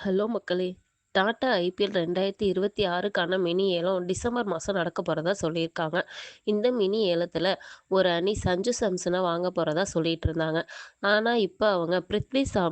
Hello மக்களே! Tata IPL 2026க்கான mini ஏலம் டிசம்பர் மாதம் நடக்க போகிறதா சொல்லியிருக்காங்க. இந்த மினி ஏலத்தில் ஒரு அணி சஞ்சு சாம்சன வாங்க போகிறதா சொல்லிட்டு இருந்தாங்க. ஆனால் இப்போ அவங்க பிருத்வி ஷா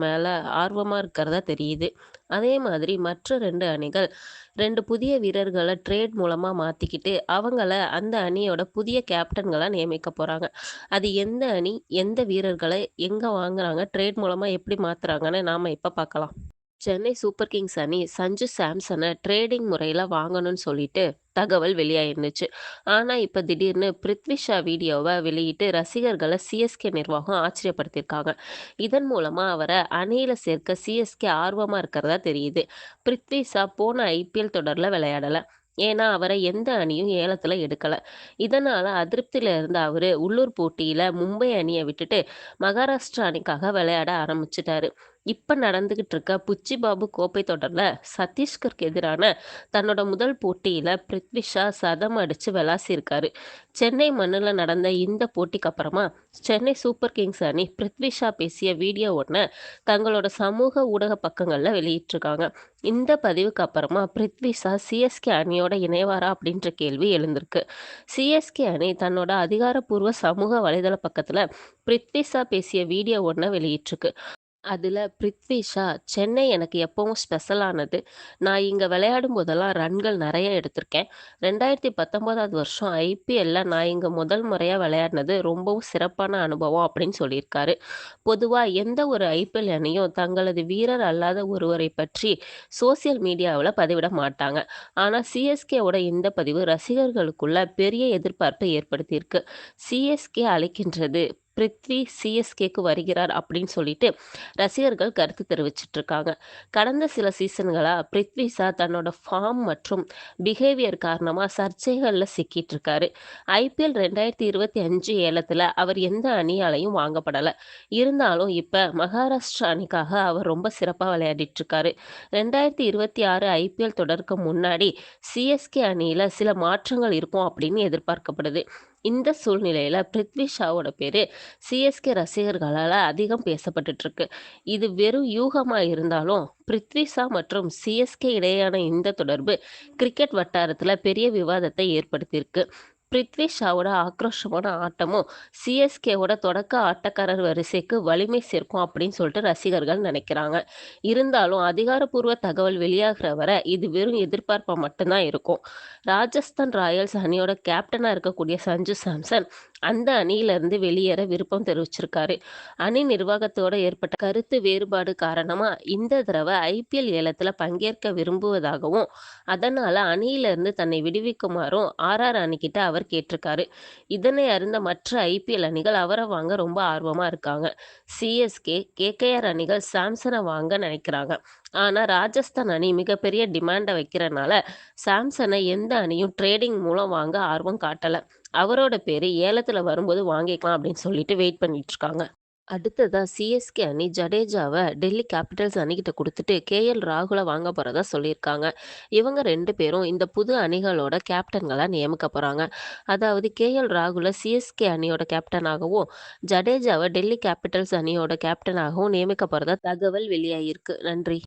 ஆர்வமாக இருக்கிறதா தெரியுது. அதே மாதிரி மற்ற ரெண்டு அணிகள் ரெண்டு புதிய வீரர்களை ட்ரேட் மூலமாக மாற்றிக்கிட்டு அவங்கள அந்த அணியோட புதிய கேப்டன்களாக நியமிக்க போகிறாங்க அது எந்த அணி, எந்த வீரர்களை எங்கே வாங்குறாங்க, ட்ரேட் மூலமாக எப்படி மாற்றுறாங்கன்னு நாம் இப்போ பார்க்கலாம். சென்னை சூப்பர் கிங்ஸ் அணி சஞ்சு சாம்சனை ட்ரேடிங் முறையில் வாங்கணும்னு சொல்லிட்டு தகவல் வெளியாயிருந்துச்சு. ஆனால் இப்போ திடீர்னு பிருத்விஷா வீடியோவை வெளியிட்டு ரசிகர்களை சிஎஸ்கே நிர்வாகம் ஆச்சரியப்படுத்தியிருக்காங்க. இதன் மூலமாக அவரை அணியில் சேர்க்க சிஎஸ்கே ஆர்வமாக இருக்கிறதா தெரியுது. பிருத்விஷா போன ஐபிஎல் தொடரில் விளையாடலை ஏன்னா, அவரை எந்த அணியும் ஏலத்தில் எடுக்கலை இதனால் அதிருப்தியில் இருந்த அவர் உள்ளூர் போட்டியில் மும்பை அணியை விட்டுட்டு மகாராஷ்டிரா அணிக்காக விளையாட ஆரம்பிச்சிட்டாரு இப்போ நடந்துகிட்டு இருக்க புச்சிபாபு கோப்பை தொடரில் சத்தீஸ்கருக்கு எதிரான தன்னோட முதல் போட்டியில் பிரித்விஷா சதம் அடித்து விளாசியிருக்காரு. சென்னை மண்ணில் நடந்த இந்த போட்டிக்கு அப்புறமா சென்னை சூப்பர் கிங்ஸ் அணி பிரித்விஷா பேசிய வீடியோ ஒன்று தங்களோட சமூக ஊடக பக்கங்களில் வெளியிட்டிருக்காங்க. இந்த பதிவுக்கு அப்புறமா பிரித்விஷா சிஎஸ்கே அணியோட இணைவாரா அப்படின்ற கேள்வி எழுந்திருக்கு. சிஎஸ்கே அணி தன்னோட அதிகாரப்பூர்வ சமூக வலைதள பக்கத்தில் பிரித்விஷா பேசிய வீடியோ ஒன்றை வெளியிட்டிருக்கு. அதுல பிரித்விஷா "சென்னை எனக்கு எப்பவும் ஸ்பெஷலானது. நான் இங்க விளையாடும் போதெல்லாம் ரன்கள் நெறைய எடுத்திருக்கேன். 2019வது வருஷம் ஐபிஎல்ல நான் இங்க முதல் முறையா விளையாடினது ரொம்பவும் சிறப்பான அனுபவம்" அப்படின்னு சொல்லியிருக்காரு. பொதுவா எந்த ஒரு ஐபிஎல் அணியும் தங்களது வீரர் அல்லாத ஒருவரை பற்றி சோசியல் மீடியாவுல பதிவிட மாட்டாங்க. ஆனா, சிஎஸ்கேவோட இந்த பதிவு ரசிகர்களுக்குள்ள பெரிய எதிர்பார்ப்பை ஏற்படுத்தியிருக்கு. சிஎஸ்கே அழைக்கின்றது பிருத்வி சிஎஸ்கேக்கு வருகிறார் அப்படின்னு சொல்லிட்டு ரசிகர்கள் கருத்து தெரிவிச்சிட்டு இருக்காங்க. கடந்த சில சீசன்களாக பிருத்வி சார் தன்னோட ஃபார்ம் மற்றும் பிஹேவியர் காரணமாக சர்ச்சைகளில் சிக்கிட்டு இருக்காரு. ஐபிஎல் ரெண்டாயிரத்து இருபத்தி அஞ்சு ஏலத்தில் அவர் எந்த அணியாலையும் வாங்கப்படலை இருந்தாலும் இப்போ மகாராஷ்டிரா அணிக்காக அவர் ரொம்ப சிறப்பாக விளையாடிட்டு இருக்காரு. 2026 ஐபிஎல் தொடருக்கு முன்னாடி சிஎஸ்கே அணியில் சில மாற்றங்கள் இருக்கும் அப்படின்னு எதிர்பார்க்கப்படுது. இந்த சூழ்நிலையில பிருத்வி ஷாவோட பேரு சிஎஸ்கே ரசிகர்களால அதிகம் பேசப்பட்டுட்டு இருக்கு. இது வெறும் யூகமா இருந்தாலும் பிருத்வி ஷா மற்றும் சிஎஸ்கே இடையேயான இந்த தொடர்பு கிரிக்கெட் வட்டாரத்துல பெரிய விவாதத்தை ஏற்படுத்தியிருக்கு. பிரித்விஷாவோட ஆக்ரோஷமான ஆட்டமும் சிஎஸ்கேவோட தொடக்க ஆட்டக்காரர் வரிசைக்கு வலிமை சேர்க்கும் அப்படின்னு சொல்லிட்டு ரசிகர்கள் நினைக்கிறாங்க. இருந்தாலும் அதிகாரப்பூர்வ தகவல் வெளியாகிற வரை இது வெறும் எதிர்பார்ப்பாக மட்டும்தான் இருக்கும். ராஜஸ்தான் ராயல்ஸ் அணியோட கேப்டனாக இருக்கக்கூடிய சஞ்சு சாம்சன் அந்த அணியிலிருந்து வெளியேற விருப்பம் தெரிவிச்சிருக்காரு. அணி நிர்வாகத்தோட ஏற்பட்ட கருத்து வேறுபாடு காரணமாக இந்த தடவை ஐபிஎல் ஏலத்தில் பங்கேற்க விரும்புவதாகவும், அதனால் அணியிலிருந்து தன்னை விடுவிக்குமாறும் ஆர்ஆர் அணிகிட்ட அவர் கேட்டிருக்காரு. இதனை அறிந்த மற்ற ஐபிஎல் அணிகள் அவரை வாங்க ரொம்ப ஆர்வமாக இருக்காங்க. சிஎஸ்கே, கேகேஆர் அணிகள் சாம்சனை வாங்க நினைக்கிறாங்க. ஆனால் ராஜஸ்தான் அணி மிகப்பெரிய டிமாண்டை வைக்கிறனால சாம்சனை எந்த அணியும் ட்ரேடிங் மூலம் வாங்க ஆர்வம் காட்டலை அவரோட பேர் ஏலத்தில் வரும்போது வாங்கிக்கலாம் அப்படின்னு சொல்லிட்டு வெயிட் பண்ணிட்டு இருக்காங்க. அடுத்ததா சிஎஸ்கே அணி ஜடேஜாவை டெல்லி கேபிட்டல்ஸ் அணிகிட்ட கொடுத்துட்டு கேஎல் ராகுலை ராகுல வாங்க போகிறதா சொல்லியிருக்காங்க. இவங்க ரெண்டு பேரும் இந்த புது அணிகளோட கேப்டன்களாக நியமிக்க போகிறாங்க அதாவது கேஎல் ராகுல சிஎஸ்கே அணியோட கேப்டனாகவும், ஜடேஜாவை டெல்லி கேபிட்டல்ஸ் அணியோட கேப்டனாகவும் நியமிக்க போகிறதா தகவல் வெளியாகியிருக்கு. நன்றி.